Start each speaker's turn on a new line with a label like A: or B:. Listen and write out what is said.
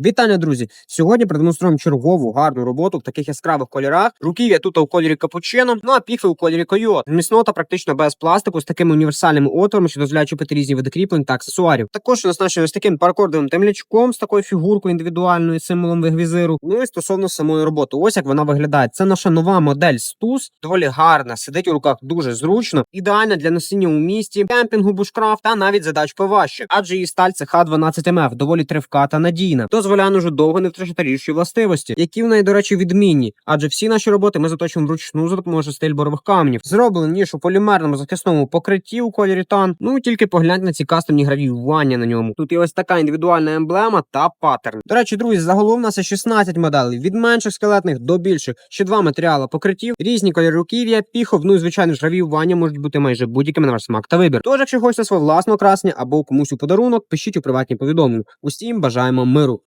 A: Вітання, друзі! Сьогодні продемонструємо чергову гарну роботу в таких яскравих кольорах. Руків'я тут у кольорі капучино, ну а піхви у кольорі койот. Міцнота практично без пластику з такими універсальними отворами, що дозволяють чіпити різні види кріплень та аксесуарів. Також оснащено з таким паркордовим темлячком з такою фігуркою індивідуальною символом вигвізиру. Ну і стосовно самої роботи, ось як вона виглядає. Це наша нова модель Стус, доволі гарна, сидить у руках дуже зручно, ідеальна для носіння у місті, кемпінгу, бушкрафт та навіть задач поважчих. Адже її сталь це Х12МФ, доволі тривка та надійна. Дозволяє дуже довго не втрачати ріжучі властивості, які в неї, до речі, відмінні. Адже всі наші роботи ми заточуємо вручну за допомогою стиль борових каменів. Зроблені ніж у полімерному захисному покритті у кольорі тан. Ну тільки погляньте на ці кастомні гравіювання на ньому. Тут є ось така індивідуальна емблема та паттерн. До речі, друзі, загалом у нас є 16 моделей від менших скелетних до більших. Ще два матеріали покриттів, різні кольори руків'я, піхов, ну і звичайно ж гравіювання можуть бути майже будь-якими на ваш смак та вибір. Тож, якщо хочете своє власне окрасення або комусь у подарунок, пишіть у приватні повідомлення. Усім бажаємо миру.